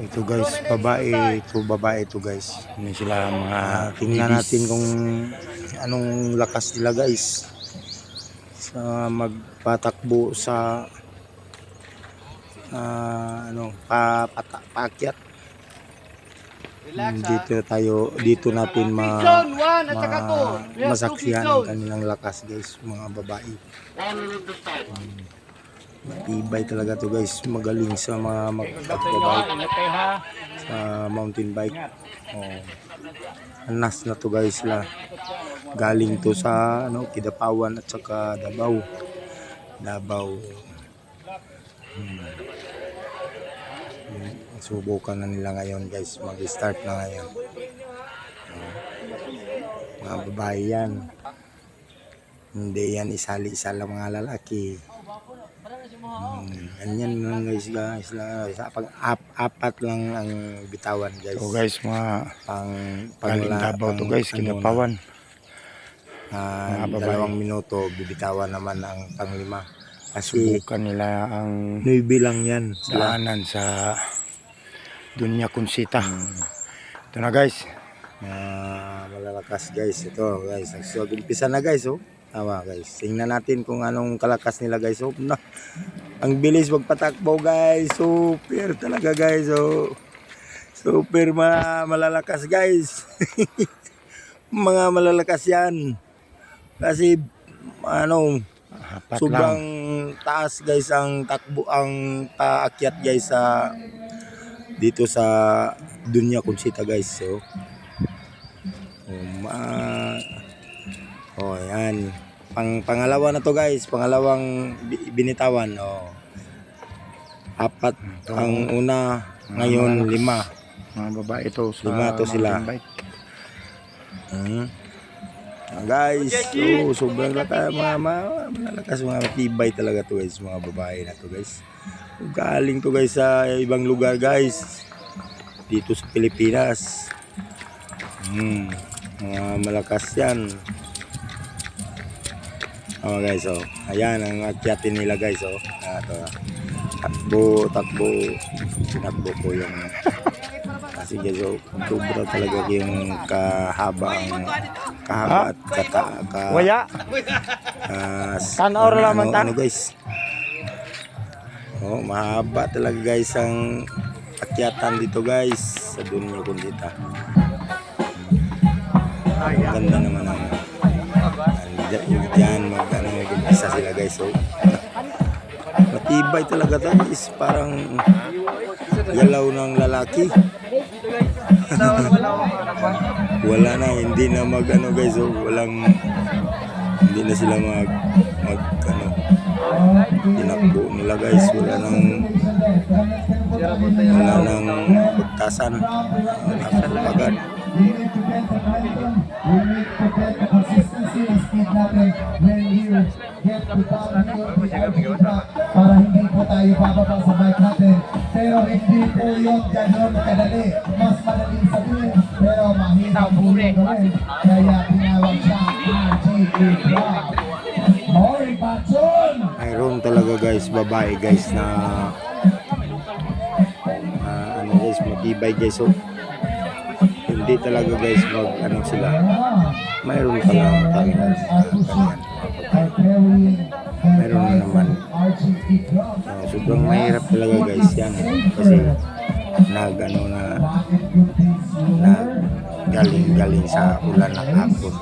Ito guys, babae, ito babae ito guys. Hindi sila mga Ah, tingnan natin kung anong lakas nila guys sa magpatakbo sa ah, ano pa, pata, paakyat. Dito tayo dito natin ma, ma masaksihan ang kanilang lakas guys mga babae. Hmm. Matibay talaga to guys, magaling sa mga magpagbabike sa mountain bike. Oh. Anas na to guys sila. Galing to sa ano, Kidapawan at saka Davao. Davao. Hmm. Subukan na nila ngayon guys. Mag-start na ngayon. Mga babae yan. Hindi yan isali-isa mga lalaki. Hmm, ganyan lang guys guys. guys. Pag ap, apat lang ang bitawan guys. So guys, mga pang galing Davao to pang- guys, kinapawan. Ah, babae. dalawang minuto bibitawan naman ang panglima. Kasi Subukan nila ang nuibi lang yan. Daanan sa Dunya Kunsita. Ito na guys. Ah, malalakas guys. Ito guys. Nagsugumpisa na guys. Oh. Tama guys. Tingnan natin kung anong kalakas nila guys. Oh, na. Ang bilis magpatakbo guys. Super talaga guys. Oh. Super ma malalakas guys. Mga malalakas yan. Kasi ano, Apat sobrang lang. taas guys ang takbo ang paakyat guys sa dito sa Dunya Conchita guys so oh, ma oh yan pang pangalawa na to guys pangalawang bi- binitawan oh apat Ito, ang una ngayon malakas. lima Mga babae ito sa Lima to sila. bike. Hmm. Ah, guys, oh, sobrang laka, mga, mga, malalakas, mga matibay talaga to guys, mga babae na to guys. Galing to guys sa ibang lugar guys, dito sa Pilipinas. Hmm, mga malakas yan. Oh guys, oh. Ayan ang akyatin nila guys, oh. Ah, to, ah. Takbo, takbo. Tinakbo ko yung kasi guys, oh, sobra talaga yung kahaba ang kahaba at kata ka, Waya. ah, s- Tan-or ano, ta. ano guys. Oh, mahaba talaga guys ang akyatan dito guys sa Dunyo Kundita. Ang ganda naman ang diyan mag ano mag-umpisa sila guys. So, matibay talaga to guys. Parang galaw ng lalaki. wala na hindi na mag ano guys oh, walang hindi na sila mag mag ano tinakbo nila guys wala nang wala nang pagtasan agad yun gano'n kadali. Mas madaling sabihin, pero mahirap po yung gawin. Kaya tinawag siya Club. Morning, Batson! mayroon talaga guys babae guys na ah, ano guys matibay guys oh hindi talaga guys mag ano sila mayroon pala talaga Meron na naman. Ah, sobrang mahirap talaga guys yan kasi nag ano na na galing galing sa ulan ng hapon.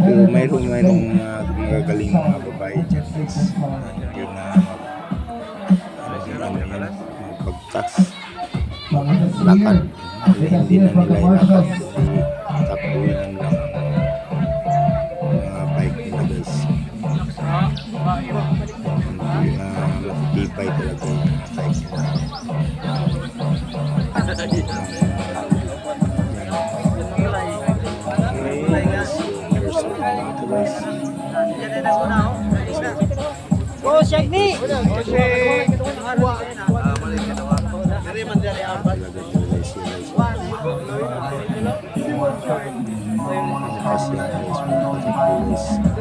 Pero mayroon mayroong uh, magagaling mga babae dyan guys. Yun na yun ano yun magpagtas lakad hindi, na nila ilakad. Tapuin lang ang mga bike nila guys na matitibay talaga I see how this one particularly is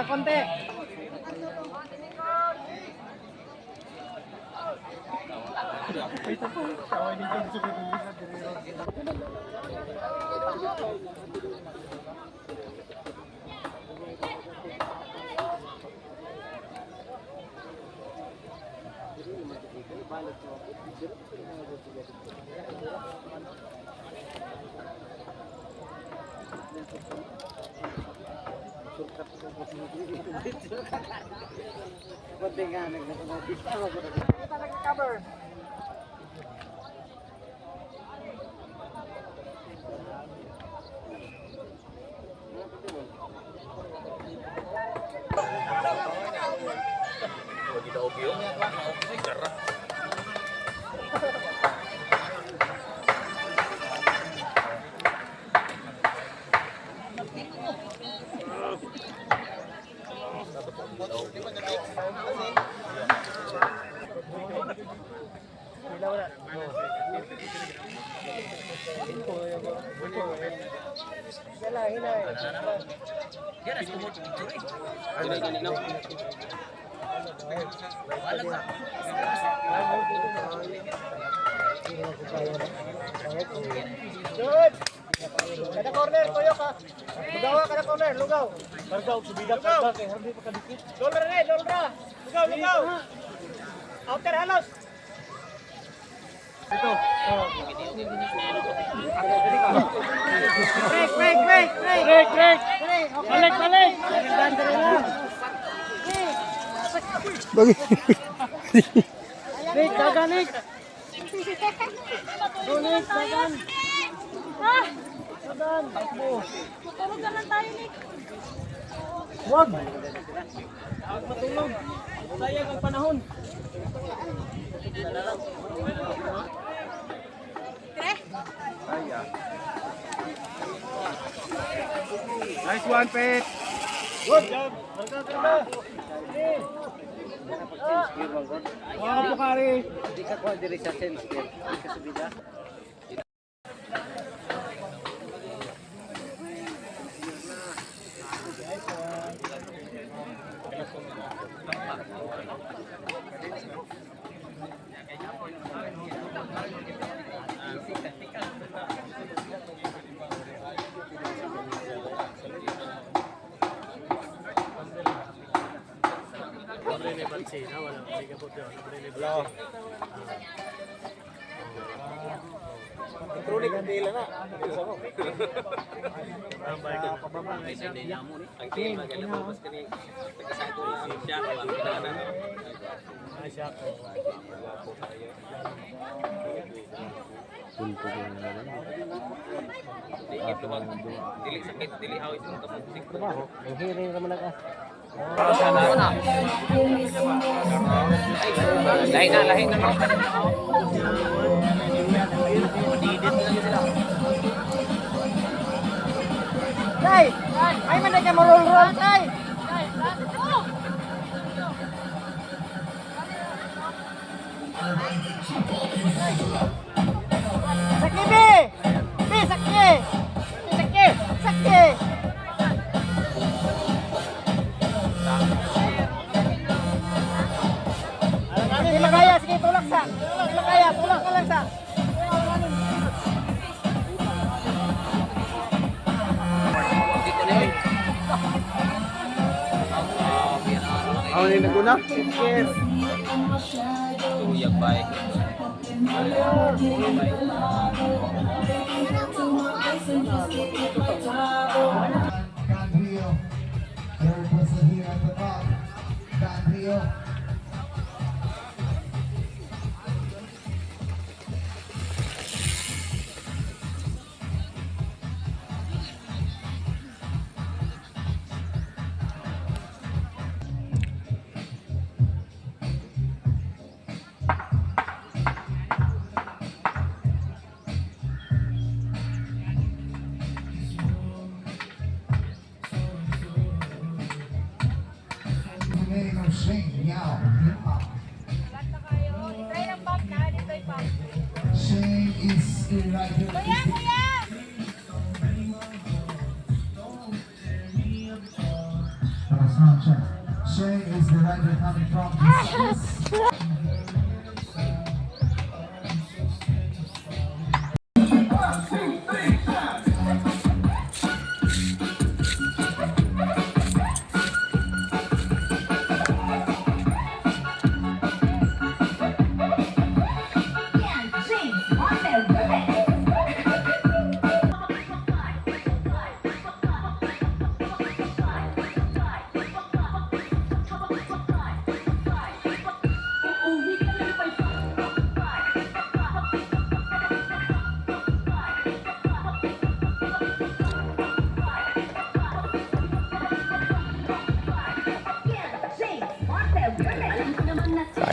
Agak konti! Kunti nga, nag-cover. Good! Kada corner, toyo ka. Lugaw ka, kada corner, lugaw. Lugaw, subida ka ba? Kaya hindi pa kadikit. Dolra rin, dolra. Lugaw, lugaw. Outer halos. Ito. Break, break, break, break. Break, break. Balik, balik. Bagi. Break, daganik. Dunik, dagan. Ah! Dagan, takbo. Na lang tayo, Nick. Wag. Huwag matulog. Sayang ang panahon. Tre? Nice one, Pet. Good job. Mga kapukari. Hindi ka kuha diri sa sense. Hindi ka subida. Elektronik ang dila na. Isa mo. Ang team, magalabas ka ni Pagkasako ni siya ko ang pinana. Ay, siya ko. Dili tuwag, dili sakit, dili awit mo. Trabaho, ang hiring ka man ka. Lahi na, lahi na. Tay! Ay, man na ka marol-roll, tay! Sakit, sakit! Sakit! Sakit! Ako na yung naguna? Tuyag bay. Dan Rio. Shay. Shay is the writer coming from.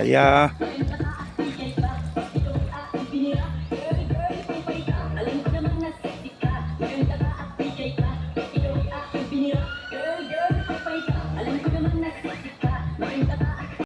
Kaya